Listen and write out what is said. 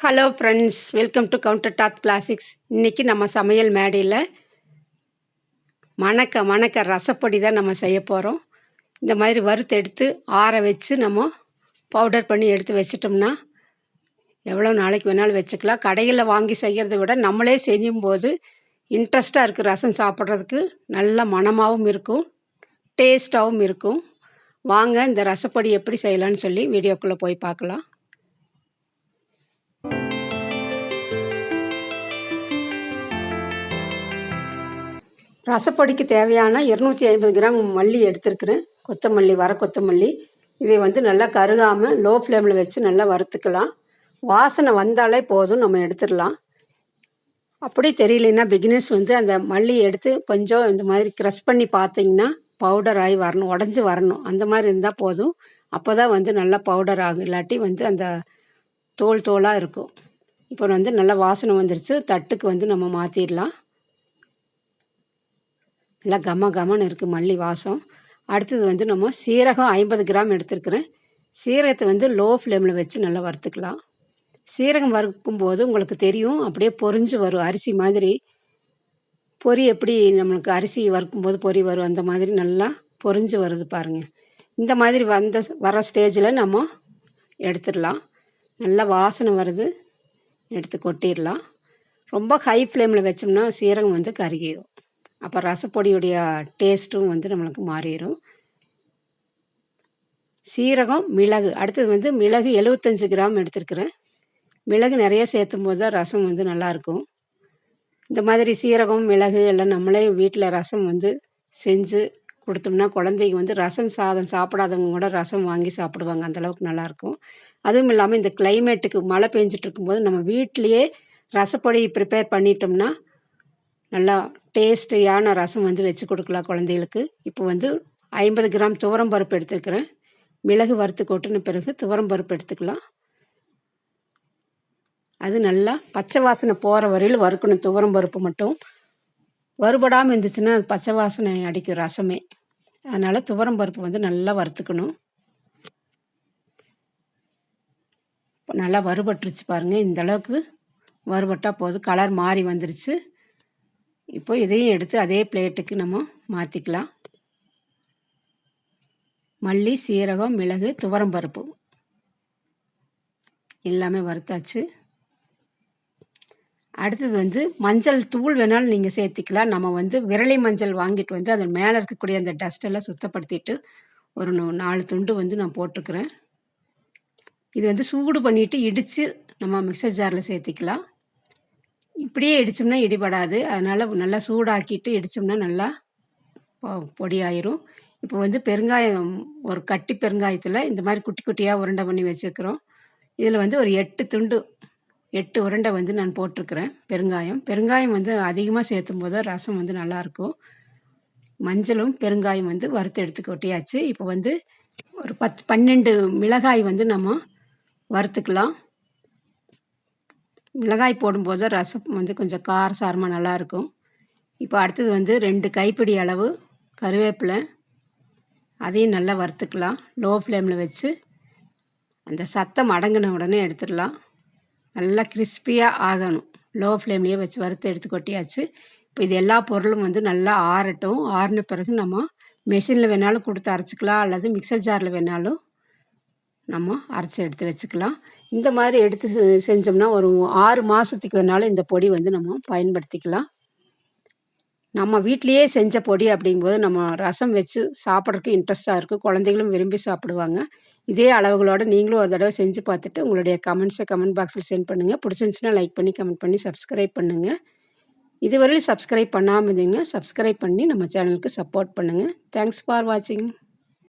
Hello friends welcome to counter top classics இன்றைக்கி நம்ம சமையல் மேடையில் மணக்க மணக்க ரசப்பொடி தான் நம்ம செய்ய போகிறோம் இந்த மாதிரி வறுத்து எடுத்து ஆற வச்சு நம்ம பவுடர் பண்ணி எடுத்து வச்சிட்டோம்னா எவ்வளோ நாளைக்கு வேணாலும் வச்சுக்கலாம். கடையில் வாங்கி செய்கிறத விட நம்மளே செய்யும்போது இன்ட்ரெஸ்ட்டாக இருக்குது ரசம் சாப்பிட்றதுக்கு. நல்ல மணமாகவும் இருக்கும் டேஸ்ட்டாகவும் இருக்கும். வாங்க இந்த ரசப்பொடி எப்படி செய்யலாம்னு சொல்லி வீடியோக்குள்ளே போய் பார்க்கலாம். ரசப்பொடிக்கு தேவையான இரநூத்தி ஐம்பது கிராம் மல்லி எடுத்துருக்குறேன். கொத்தமல்லி வர கொத்தமல்லி. இதை வந்து நல்லா கருகாமல் லோ ஃப்ளேமில் வச்சு நல்லா வறுத்துக்கலாம். வாசனை வந்தாலே போதும் நம்ம எடுத்துடலாம். அப்படி தெரியலன்னா பிகினர்ஸ் வந்து அந்த மல்லி எடுத்து கொஞ்சம் இந்த மாதிரி க்ரஷ் பண்ணி பார்த்தீங்கன்னா பவுடர் ஆகி வரணும் உடஞ்சி வரணும். அந்த மாதிரி இருந்தால் போதும். அப்போ தான் வந்து நல்லா பவுடர் ஆகும். இல்லாட்டி வந்து அந்த தோல் தோலாக இருக்கும். இப்போ வந்து நல்லா வாசனை வந்துருச்சு. தட்டுக்கு வந்து நம்ம மாற்றிடலாம் நல்லா கம கமன்னு இருக்குது மல்லி வாசம். அடுத்தது வந்து நம்ம சீரகம் ஐம்பது கிராம் எடுத்துருக்குறேன். சீரகத்தை வந்து லோ ஃப்ளேமில் வச்சு நல்லா வறுத்துக்கலாம். சீரகம் வறுக்கும்போது உங்களுக்கு தெரியும் அப்படியே பொறிஞ்சு வரும். அரிசி மாதிரி பொரி எப்படி நம்மளுக்கு அரிசி வறுக்கும்போது பொரி வரும் அந்த மாதிரி நல்லா பொறிஞ்சு வருது பாருங்கள் இந்த மாதிரி வந்த வர ஸ்டேஜில் நம்ம எடுத்துடலாம். நல்லா வாசனை வருது எடுத்து கொட்டிடலாம். ரொம்ப ஹை ஃப்ளேமில் வச்சோம்னா சீரகம் வந்து கருகிடும் அப்போ ரசப்பொடியுடைய டேஸ்ட்டும் வந்து நம்மளுக்கு மாறிடும் சீரகம் மிளகு. அடுத்தது வந்து மிளகு எழுபத்தஞ்சு கிராம் எடுத்துருக்குறேன். மிளகு நிறைய சேர்த்தும் போது தான் ரசம் வந்து நல்லாயிருக்கும். இந்த மாதிரி சீரகம் மிளகு எல்லாம் நம்மளே வீட்டில் ரசம் வந்து செஞ்சு கொடுத்தோம்னா குழந்தைங்க வந்து ரசம் சாதம் சாப்பிடாதவங்க கூட ரசம் வாங்கி சாப்பிடுவாங்க. அந்தளவுக்கு நல்லாயிருக்கும். அதுவும் இல்லாமல் இந்த கிளைமேட்டுக்கு மழை பெஞ்சிட்டு இருக்கும்போது நம்ம வீட்லேயே ரசப்பொடி ப்ரிப்பேர் பண்ணிட்டோம்னா நல்லா டேஸ்டியான ரசம் வந்து வச்சு கொடுக்கலாம் குழந்தைகளுக்கு. இப்போ வந்து ஐம்பது கிராம் துவரம் பருப்பு எடுத்துருக்கிறேன். மிளகு வறுத்து கொட்டின பிறகு துவரம் பருப்பு எடுத்துக்கலாம். அது நல்லா பச்சை வாசனை போகிற வரையில் வறுக்கணும். துவரம் பருப்பு மட்டும். வறுபடாமல் இருந்துச்சுன்னா அது பச்சை வாசனை அடிக்கும் ரசமே. அதனால் துவரம் பருப்பு வந்து நல்லா வறுத்துக்கணும். நல்லா வறுபட்டுருச்சு பாருங்கள் இந்த அளவுக்கு வறுபட்டால் போதும். கலர் மாறி வந்துருச்சு. இப்போ இதையும் எடுத்து அதே பிளேட்டுக்கு நம்ம மாற்றிக்கலாம் மல்லி சீரகம் மிளகு துவரம் பருப்பு. எல்லாமே வறுத்தாச்சு. அடுத்தது வந்து மஞ்சள் தூள் வேணாலும் நீங்கள் சேர்த்திக்கலாம். நம்ம வந்து விரலி மஞ்சள் வாங்கிட்டு வந்து அதன் மேலே இருக்கக்கூடிய அந்த டஸ்ட்டெல்லாம் சுத்தப்படுத்திட்டு ஒரு நாலு துண்டு வந்து நான் போட்டிருக்கிறேன். இது வந்து சூடு பண்ணிவிட்டு இடித்து நம்ம மிக்சர் ஜாரில் சேர்த்திக்கலாம். இப்படியே இடித்தோம்னா இடிபடாது. அதனால் நல்லா சூடாக்கிட்டு இடித்தோம்னா நல்லா பொடியாயிரும். இப்போ வந்து பெருங்காயம் ஒரு கட்டி பெருங்காயத்தில் இந்த மாதிரி குட்டி குட்டியாக உருண்டை பண்ணி வச்சுருக்குறோம். இதில் வந்து ஒரு எட்டு துண்டு எட்டு உருண்டை வந்து நான் போட்டிருக்கிறேன் பெருங்காயம். பெருங்காயம் வந்து அதிகமாக சேர்த்தும் போது ரசம் வந்து நல்லாயிருக்கும். மஞ்சளும் பெருங்காயம் வந்து வறுத்து எடுத்து கொட்டியாச்சு இப்போ வந்து ஒரு பத்து பன்னெண்டு மிளகாய் வந்து நம்ம வறுத்துக்கலாம். மிளகாய் போடும்போது ரசம் வந்து கொஞ்சம் கார சாரமாக நல்லாயிருக்கும் இப்போ அடுத்தது வந்து ரெண்டு கைப்பிடி அளவு கருவேப்பிலை. அதையும் நல்லா வறுத்துக்கலாம். லோ ஃப்ளேமில் வச்சு அந்த சத்தம் அடங்கின உடனே எடுத்துடலாம். நல்லா கிறிஸ்பியாக ஆகணும். லோ ஃப்ளேம்லேயே வச்சு வறுத்து எடுத்து கொட்டியாச்சு. இப்போ இது எல்லா பொருளும் வந்து நல்லா ஆறட்டும். ஆறின பிறகு நம்ம மிஷினில் வேணாலும் கொடுத்து அரைச்சிக்கலாம். அல்லது மிக்சர் ஜாரில் வேணாலும் நம்ம அரைச்சி எடுத்து வச்சுக்கலாம். இந்த மாதிரி எடுத்து செஞ்சோம்னா ஒரு ஆறு மாதத்துக்கு வேணாலும் இந்த பொடி வந்து நம்ம பயன்படுத்திக்கலாம். நம்ம வீட்லேயே செஞ்ச பொடி அப்படிங்கும்போது நம்ம ரசம் வச்சு சாப்பிட்றதுக்கு இன்ட்ரெஸ்ட்டாக இருக்கும் குழந்தைகளும் விரும்பி சாப்பிடுவாங்க. இதே அளவுகளோடு நீங்களும் ஒரு தடவை செஞ்சு பார்த்துட்டு உங்களுடைய கமெண்ட்ஸை கமெண்ட் பாக்ஸில் சென்ட் பண்ணுங்கள் பிடிச்சிருந்துச்சுன்னா லைக் பண்ணி கமெண்ட் பண்ணி சப்ஸ்கிரைப் பண்ணுங்கள் இதுவரையிலும் சப்ஸ்கிரைப் பண்ணாமல் இருந்தீங்கன்னா சப்ஸ்கிரைப் பண்ணி நம்ம சேனலுக்கு சப்போர்ட் பண்ணுங்கள் தேங்க்ஸ் ஃபார் வாட்சிங்